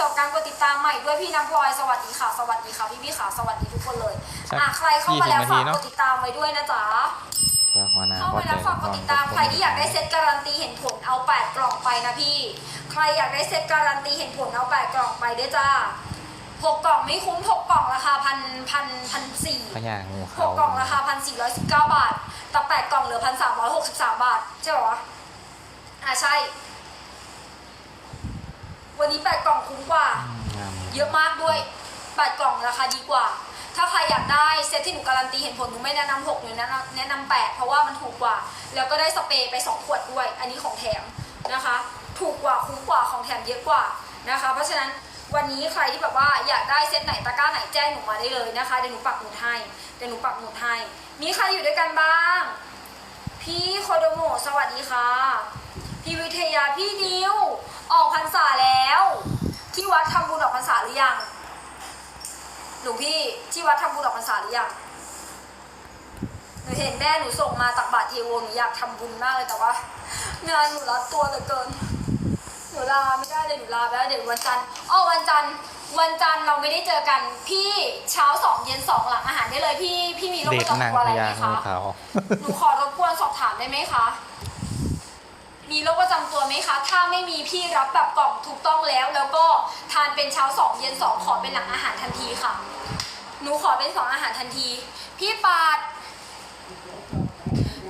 สำหรับการกดติดตามใหม่ด้วยพี่น้ำพลอยสวัสดีค่ะสวัสดีค่ะพี่พี่ๆค่ะสวัสดีทุกคนเลยสักอะใครเข้ามาแล้ว20นาทีฝากเนอะกดติดตามไว้ด้วยนะจ๊ะฝากมานาเข้าพอมาใจแล้วฝากกดติดตามใครที่อยากได้เซตการันตีเห็นผลเอาแปดกล่องไปนะพี่ ใครอยากได้เซตการันตีเห็นผลเอาแปดกล่องไปด้วยจ้าหกกล่องไม่คุ้มหกกล่องราคาพันพันพันสี่พญางูหเขากกล่องราคาพันสี่ร้อยสิบเก้าบาท แต่แปดกล่องเหลือพันสามร้อยหกสิบสามบาท ใช่ปะวะ อ่าใช่ วันนี้แปดกล่องคุ้มกว่าอืมงามเยอะมากด้วยแปดกล่องราคาดีกว่า ถ้าใครอยากได้เซตที่หนูการันตีเห็นผลหนูไม่แนะนำหกหนูแนะนำแนะนำแปดเพราะว่ามันถูกกว่า แล้วก็ได้สเปรย์ไปสองขวดด้วย อันนี้ของแถมนะคะ ถูกกว่าคุ้มกว่าของแถมเยอะกว่านะคะ เพราะฉะนั้นวันนี้ใครที่แบบว่าอยากได้เซตไหนตะกร้าไหนแจ้งหนูมาได้เลยนะคะเดี๋ยวหนูปักหมุดให้เดี๋ยวหนูปักหมุดให้มีใครอยู่ด้วยกันบ้าง พี่โคโดโมะสวัสดีค่ะ พี่วิทยาพี่นิว ออกพรรษาแล้ว ที่วัดทำบุญออกพรรษาหรือยังหลวงพี่ที่วัดทำบุญออกพรรษาหรือยังหนูเห็นแม่หนูส่งมาตักบาตรเทโวหนูอยากทำบุญมากเลยแต่ว่างานหนูรัดตัวเหลือเกินหนูลาไม่ได้เลยหนูลาไปแล้วเดี๋ยววันจันทร์อ้อวันจันทร์วันจันทร์เราไม่ได้เจอกันพี่เช้าสองเย็นสองหลังอาหารได้เลยพี่พี่มีโรคเด็ปกระนางจำตัวพอะไรไหญามงูคะเขาหนูขอรบกวนสอบถามได้ไหมคะ มีโรคประจำตัวไหมคะ ถ้าไม่มีพี่รับแบบกล่องถูกต้องแล้ว แล้วก็ทานเป็นเช้าสองเย็นสองขอเป็นหลังอาหารทันทีค่ะ หนูขอเป็นสองอาหารทันที พี่ปาด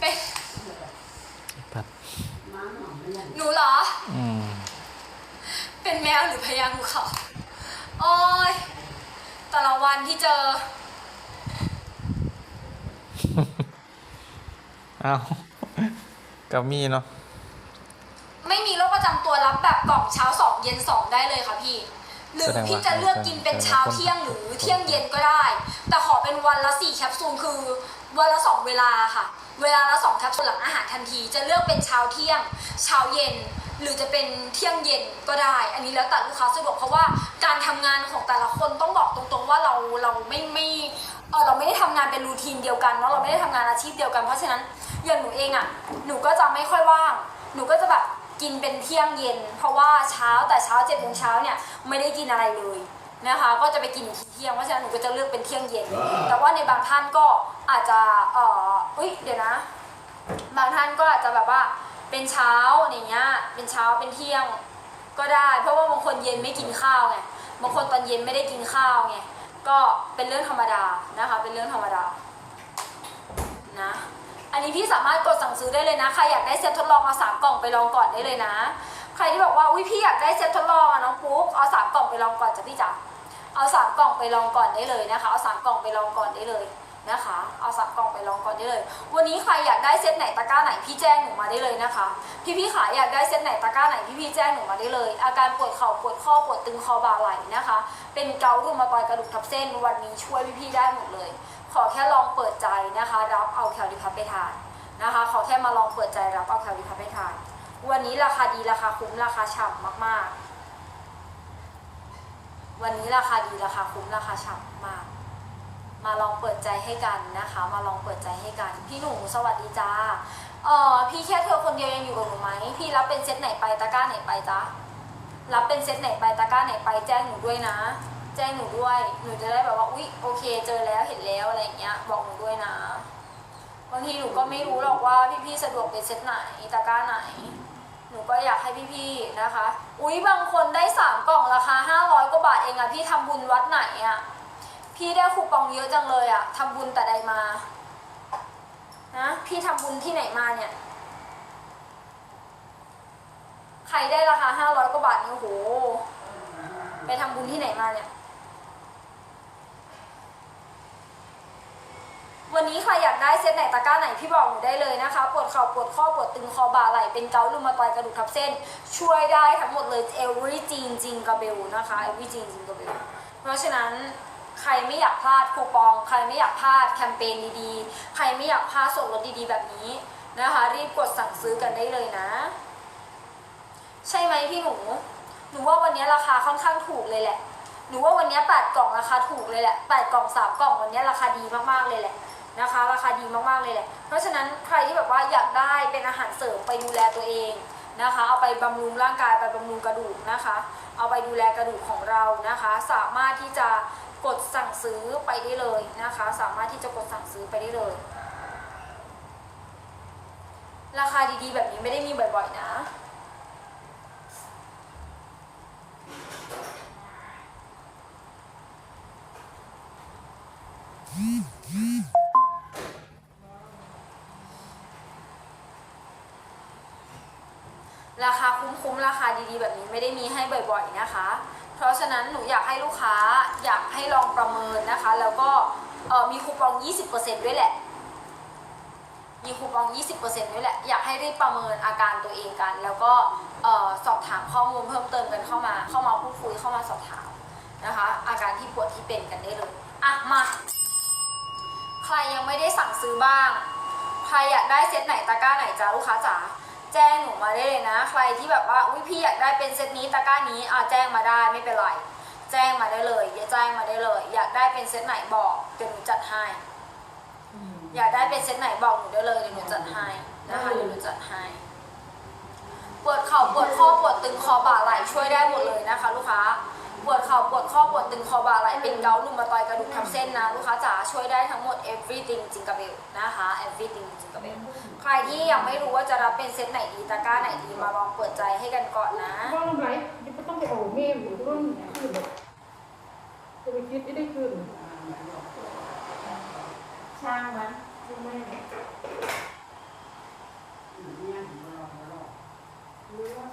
เป็นครับหนูเหรอ อืมเป็นแมวหรือพญางูเขาโอ้ยแต่ละวันที่เจอ เอาก็มีเนาะ ไม่มีโรคประจำตัวรับแบบ กล่องเช้าสองเย็นสองได้เลยค่ะพี่ หรือพี่จะเลือกกินเป็นเช้าเที่ยงหรือเที่ยงเย็นก็ได้ แต่ขอเป็นวันละสี่แคปซูลคือวันละสองเวลาค่ะ เวลาละสองแคปซูลหลังอาหารทันที จะเลือกเป็นเช้าเที่ยง เช้าเย็น หรือจะเป็นเที่ยงเย็นก็ได้ อันนี้แล้วแต่ลูกค้าสะดวกเพราะว่าการทำงานของแต่ละคนต้องบอกตรงๆว่าเราเราไม่ไม่เออเราไม่ได้ทำงานเป็นรูทีนเดียวกันเนาะเราไม่ได้ทำงานอาชีพเดียวกันเพราะฉะนั้นอย่างหนูเองอะ่ะหนูก็จะไม่ค่อยว่าง หนูก็จะแบบ กินเป็นเที่ยงเย็น เพราะว่าเช้าแต่เช้าเจ็ดโมงเช้าเนี่ยไม่ได้กินอะไรเลยนะคะ ก็จะไปกินอีกทีเที่ยงเพราะฉะนั้นหนูก็จะเลือกเป็นเที่ยงเย็น แต่ว่าในบางท่านก็อาจจะเอออุ้ยเดี๋ยวนะ บางท่านก็อาจจะแบบว่าเป็นเช้าอย่างเงี้ยเป็นเช้าเป็นเที่ยงก็ได้ เพราะว่าบางคนเย็นไม่กินข้าวไงบางคนตอนเย็นไม่ได้กินข้าวไงก็เป็นเรื่องธรรมดานะคะ เป็นเรื่องธรรมดานะ อันนี้พี่สามารถกดสั่งซื้อได้เลยนะ ใครอยากได้เซตทดลองเอาสามกล่องไปลองก่อนได้เลยนะ ใครที่บอกว่าอุ้ยพี่อยากได้เซตทดลองอะน้องปุ๊กเอาสามกล่องไปลองก่อนจ้ะพี่จ๋าเอาสามกล่องไปลองก่อนได้เลยนะคะ เอาสามกล่องไปลองก่อนได้เลย นะคะ เอาสามกล่องไปลองก่อนได้เลย วันนี้ใครอยากได้เซตไหนตะกร้าไหนพี่แจ้งหนูมาได้เลยนะคะ พี่พี่ๆขาอยากได้เซตไหนตะกร้าไหนพี่พี่ๆแจ้งหนูมาได้เลย อาการปวดเข่าปวดข้อปวดตึงคอบ่าไหล่นะคะ เป็นเกาต์รุมาตอยกระดูกทับเส้นวันนี้ช่วยพี่พี่ๆได้หมดเลย ขอแค่ลองเปิดใจนะคะ รับเอาแคลดิพับไปทานนะคะ ขอแค่มาลองเปิดใจรับเอาแคลดิพับไปทาน วันนี้ราคาดีราคาคุ้มราคาฉ่ำมากๆ วันนี้ราคาดีราคาคุ้มราคาฉ่ำมาก มาลองเปิดใจให้กันนะคะ มาลองเปิดใจให้กัน พี่หนูสวัสดีจ้าเออพี่แค่เธอคนเดียวยังอยู่กับหนูไหมพี่รับเป็นเซตไหนไปตะกร้าไหนไปจ้ารับเป็นเซตไหนไปตะกร้าไหนไปแจ้งหนูด้วยนะ แจ้งหนูด้วย หนูจะได้แบบว่าอุ๊ยโอเค เจอแล้วเห็นแล้วอะไรอย่างเงี้ยบอกหนูด้วยนะบางทีหนูก็ไม่รู้หรอกว่าพี่ๆสะดวกเป็นเซตไหนตะกร้าไหน หนูก็อยากให้พี่ๆนะคะ อุ๊ยบางคนได้สามกล่องราคา500กว่าบาทเองอะพี่ทำบุญวัดไหนอะ พี่ได้คูปองเยอะจังเลยอะทำบุญแต่ใดมา นะ พี่ทำบุญที่ไหนมาเนี่ย ใครได้ราคา500กว่าบาทนี่โอ้โห ไปทำบุญที่ไหนมาเนี่ย วันนี้ใครอยากได้เซตไหนตะกร้าไหนพี่บอกหนูได้เลยนะคะ ปวดเข่าปวดข้อปวดตึงคอบ่าไหล่เป็นเกาต์รุมาตอยกระดูกทับเส้น ช่วยได้ทั้งหมดเลย every จริงจริงกระเบลนะคะ every จริงจริงกระเบลเพราะฉะนั้น ใครไม่อยากพลาดคูปอง ใครไม่อยากพลาดแคมเปญดีๆ ใครไม่อยากพลาดส่วนลดดีๆ แบบนี้นะคะ รีบกดสั่งซื้อกันได้เลยนะ ใช่ไหมพี่หนู หนูว่าวันนี้ราคาค่อนข้างถูกเลยแหละ หนูว่าวันนี้แปดกล่องราคาถูกเลยแหละแปดกล่องสามกล่องวันนี้ราคาดีมากๆเลยแหละนะคะ ราคาดีมากๆเลยแหละ เพราะฉะนั้นใครที่แบบว่าอยากได้เป็นอาหารเสริมไปดูแลตัวเองนะคะ เอาไปบำรุงร่างกายไปบำรุงกระดูกนะคะ เอาไปดูแลกระดูกของเรานะคะ สามารถที่จะ กดสั่งซื้อไปได้เลยนะคะ สามารถที่จะกดสั่งซื้อไปได้เลย ราคาดีๆ แบบนี้ไม่ได้มีบ่อยๆนะราคาคุ้มๆ ราคาดีๆ แบบนี้ไม่ได้มีให้บ่อยๆ นะคะ ราะฉะนั้นหนูอยากให้ลูกค้าอยากให้ลองประเมินนะคะ แล้วก็มีคูปอง 20%ด้วยแหละ มีคูปอง 20%ด้วยแหละ อยากให้รีบประเมินอาการตัวเองกัน แล้วก็สอบถามข้อมูลเพิ่มเติมกันเข้ามา เข้ามาพูดคุยเข้ามาสอบถามนะคะ อาการที่ปวดที่เป็นกันได้เลยอะมา ใครยังไม่ได้สั่งซื้อบ้าง ใครอยากได้เซตไหนตะกร้าไหนจ้าลูกค้าจ๋า แจ้งหนูมาได้เลยนะ ใครที่แบบว่าอุ้ยพี่อยากได้เป็นเซตนี้ตะกร้านี้อะแจ้งมาได้ไม่เป็นไรแจ้งมาได้เลยอย่าแจ้งมาได้เลย อยากได้เป็นเซตไหนบอกเดี๋ยวหนูจัดให้อยากได้เป็นเซตไหนบอกหนูได้เลยเดี๋ยวหนูจัดให้นะคะเดี๋ยวหนูจัดให้ปวดเข่าปวดข้อปวดตึงคอบ่าไหล่ช่วยได้หมดเลยนะคะ ลูกค้า ปวดเข่าปวดข้อปวดตึงคอบ่าไหล่เป็นเกาต์รุมาตอยกระดูกทับเส้นนะลูกค้าจ๋าช่วยได้ทั้งหมด everything จิงกะเบลนะคะ everything จิงกะเบลใครที่ยังไม่รู้ว่าจะรับเป็นเซตไหนดีตะกร้าไหนดีมาลองเปิดใจให้กันก่อนนะว่างไรยังไม่ต้องไปโอ้เมมหรือต้นขึ้นจะไปคิดไม่ได้ขึ้นช่างมันยังไม่ได้รู้ว่า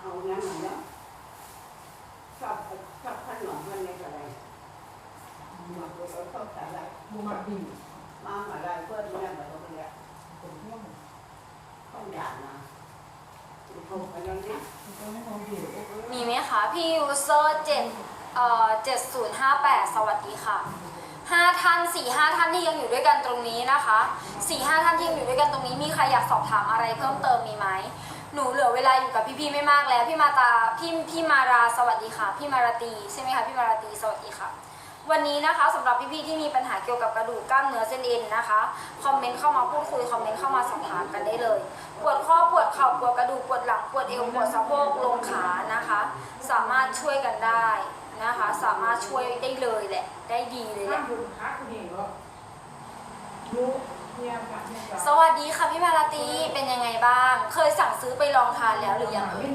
เอางั้นเหมือนเนาะชอบชอบขนมมันในอะไรมาตัวเราชอบอะไรมูมาดีมาอะไรเพื่อนแม่แบบเราเนี่ยผมว่ามันต้องอยากนะถูกไปแล้วเนี่ยต้องให้เขาดีมีไหมคะพี่ยูเซอร์เจ็ดเอ่อเจ็ดศูนย์ห้าแปดสวัสดีค่ะห้าท่านสี่ห้าท่านที่ยังอยู่ด้วยกันตรงนี้นะคะสี่ห้าท่านที่ยังอยู่ด้วยกันตรงนี้มีใครอยากสอบถามอะไรเพิ่มเติมมีไหม หนูเหลือเวลาอยู่กับพี่ๆไม่มากแล้ว พี่มาตาพี่พี่มาราสวัสดีค่ะ พี่มาราตีใช่ไหมคะพี่มาราตีสวัสดีค่ะ วันนี้นะคะสำหรับพี่ๆที่มีปัญหาเกี่ยวกับกระดูกกล้ามเนื้อเส้นเอ็นนะคะคอมเมนต์เข้ามาพูดคุยคอมเมนต์เข้ามาสอบถามกันได้เลยปวดข้อปวดเข่าปวดกระดูกปวดหลังปวดเอวปวดสะโพกลงขานะคะ สามารถช่วยกันได้นะคะ สามารถช่วยได้เลยแหละได้ดีเลยแหละ สวัสดีค่ะพี่มาราตีเป็นยังไงบ้าง เคยสั่งซื้อไปลองทานแล้วหรือยังเอ่ย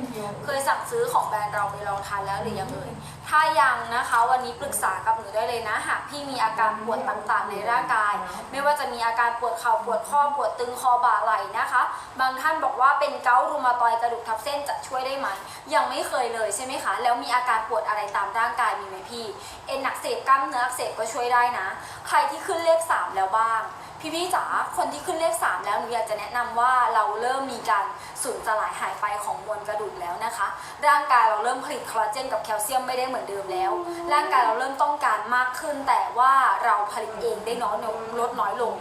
เคยสั่งซื้อของแบรนด์เราไปลองทานแล้วหรือยังเอ่ยถ้ายังนะคะ วันนี้ปรึกษากับหนูได้เลยนะหากพี่มีอาการปวดต่างๆในร่างกาย ไม่ว่าจะมีอาการปวดเข่าปวดข้อปวดตึงคอบ่าไหล่นะคะ บางท่านบอกว่าเป็นเกาต์รูมาตอยกระดูกทับเส้นจะช่วยได้ไหมยังไม่เคยเลยใช่ไหมคะ แล้วมีอาการปวดอะไรตามร่างกายมีไหมพี่ เอ็นอักเสบกล้ามเนื้ออักเสบก็ช่วยได้นะ ใครที่ขึ้นเลข3แล้วบ้าง พี่พี่จ๋าคนที่ขึ้นเลข 3 แล้วหนูอยากจะแนะนำว่าเราเริ่มมีการสูญสลายหายไปของมวลกระดูกแล้วนะคะ ร่างกายเราเริ่มผลิตคอลลาเจนกับแคลเซียมไม่ได้เหมือนเดิมแล้ว ร่างกายเราเริ่มต้องการมากขึ้น แต่ว่าเราผลิตเองได้น้อยลงลดน้อยลง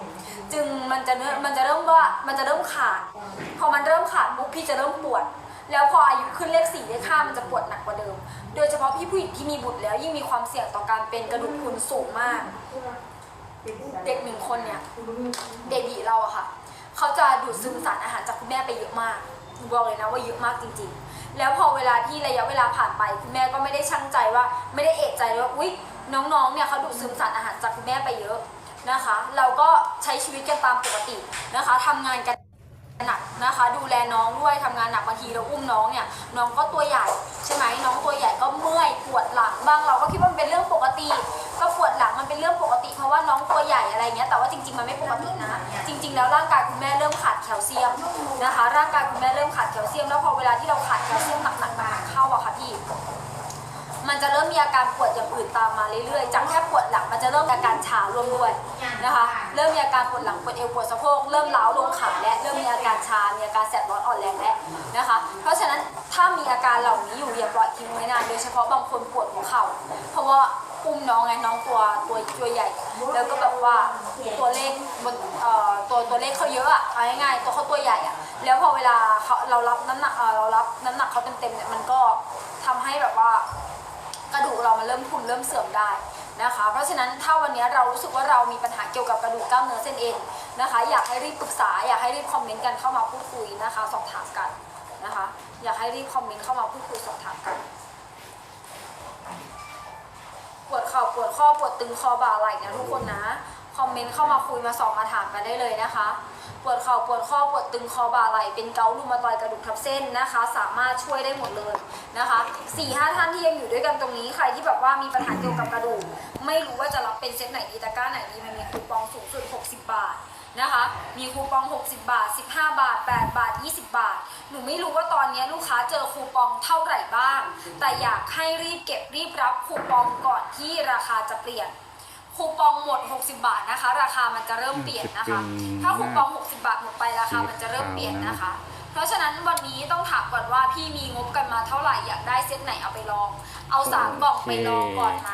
จึงมันจะเริ่มมันจะเริ่มว่ามันจะเริ่มขาด พอมันเริ่มขาดปุ๊บพี่จะเริ่มปวด แล้วพออายุขึ้นเลขสี่เลขห้ามันจะปวดหนักกว่าเดิม โดยเฉพาะพี่ผู้หญิงที่มีบุตรแล้วยิ่งมีความเสี่ยงต่อการเป็นกระดูกพรุนสูงมาก เด็กหนึ่งคนเนี่ยเบบีเราอะค่ะเขาจะดูดซึมสารอาหารจากคุณแม่ไปเยอะมากหนูบอกเลยนะว่าเยอะมากจริง ๆ แล้วพอเวลาที่ระยะเวลาผ่านไปคุณแม่ก็ไม่ได้ชั่งใจว่า ไม่ได้เอะใจเลยว่าอุ๊ยน้องๆเนี่ยเขาดูดซึมสารอาหารจากคุณแม่ไปเยอะนะคะ เราก็ใช้ชีวิตกันตามปกตินะคะทำงานกัน หนักนะคะดูแลน้องด้วยทำงานหนักบางทีเราอุ้มน้องเนี่ยน้องก็ตัวใหญ่ใช่ไหมน้องตัวใหญ่ก็เมื่อยปวดหลังบ้างเราก็คิดว่ามันเป็นเรื่องปกติ ก็ปวดหลังมันเป็นเรื่องปกติเพราะว่าน้องตัวใหญ่อะไรเงี้ยแต่ว่าจริง ๆมันไม่ปกตินะ จริง ๆ แล้วร่างกายคุณแม่เริ่มขาดแคลเซียมนะคะ ร่างกายคุณแม่เริ่มขาดแคลเซียมแล้วพอเวลาที่เราขาดแคลเซียมหนักๆมาเข้าอะค่ะพี่มันจะเริ่มมีอาการปวดอย่างอื่นตามมาเรื่อยๆจากแค่ปวดหลังมันจะเริ่มอาการชาร่วมด้วย นะคะ เริ่มมีอาการปวดหลังปวดเอวปวดสะโพกเริ่มล้าวลงขาและเริ่มมีอาการชา มีอาการแสบร้อนอ่อนแรงและนะคะ เพราะฉะนั้นถ้ามีอาการเหล่านี้อยู่อย่าปล่อยทิ้งไว้นานโดยเฉพาะบางคนปวดหัวเข่าเพราะว่าอุ้มน้องไงน้องตัวตัวตัวใหญ่ แล้วก็แบบว่าตัวเลขบนเอ่อตัวตัวเลขเขาเยอะอะเอาง่ายๆตัวเขาตัวใหญ่อะแล้วพอเวลาเขาเรารับน้ำหนักเอ่อเรารับน้ำหนักเขาเต็มๆเนี่ยมันก็ทำให้แบบว่ากระดูกเรามันเริ่มพุนเริ่มเสื่อมได้ นะคะ เพราะฉะนั้นถ้าวันนี้เรารู้สึกว่าเรามีปัญหาเกี่ยวกับกระดูกกล้ามเนื้อเส้นเอ็นนะคะ อยากให้รีบปรึกษา อยากให้รีบคอมเมนต์กันเข้ามาพูดคุยนะคะ สอบถามกันนะคะ อยากให้รีบคอมเมนต์เข้ามาพูดคุยสอบถามกันปวดเข่าปวดข้อปวดตึงคอบ่าไหล่นะทุกคนนะ คอมเมนต์เข้ามาคุยมาสอบมาถามกันได้เลยนะคะ ปวดเข่าปวดข้อปวดตึงคอบ่าไหล่เป็นเกาต์รูมาตอยกระดูกทับเส้นนะคะ สามารถช่วยได้หมดเลยนะคะสี่ห้าท่านที่ยังอยู่ด้วยกันตรงนี้ใครที่แบบว่ามีปัญหาเกี่ยวกับกระดูก ไม่รู้ว่าจะรับเป็นเซตไหนดีตะกร้าไหนดีมันมีคูปองสูงสุด 60 บาทนะคะ มีคูปอง 60 บาท 15 บาท 8 บาท 20 บาท หนูไม่รู้ว่าตอนนี้ลูกค้าเจอคูปองเท่าไหร่บ้าง แต่อยากให้รีบเก็บรีบรับคูปองก่อนที่ราคาจะเปลี่ยน คูปองหมด 60 บาทนะคะ ราคามันจะเริ่มเปลี่ยนนะคะ ถ้าคูปอง 60 บาทหมดไปราคามันจะเริ่มเปลี่ยนนะคะ เพราะฉะนั้นวันนี้ต้องถามก่อนว่าพี่มีงบกันมาเท่าไหร่อยากได้เซตไหนเอาไปลอง เอาสามกล่องไปลองก่อนไหม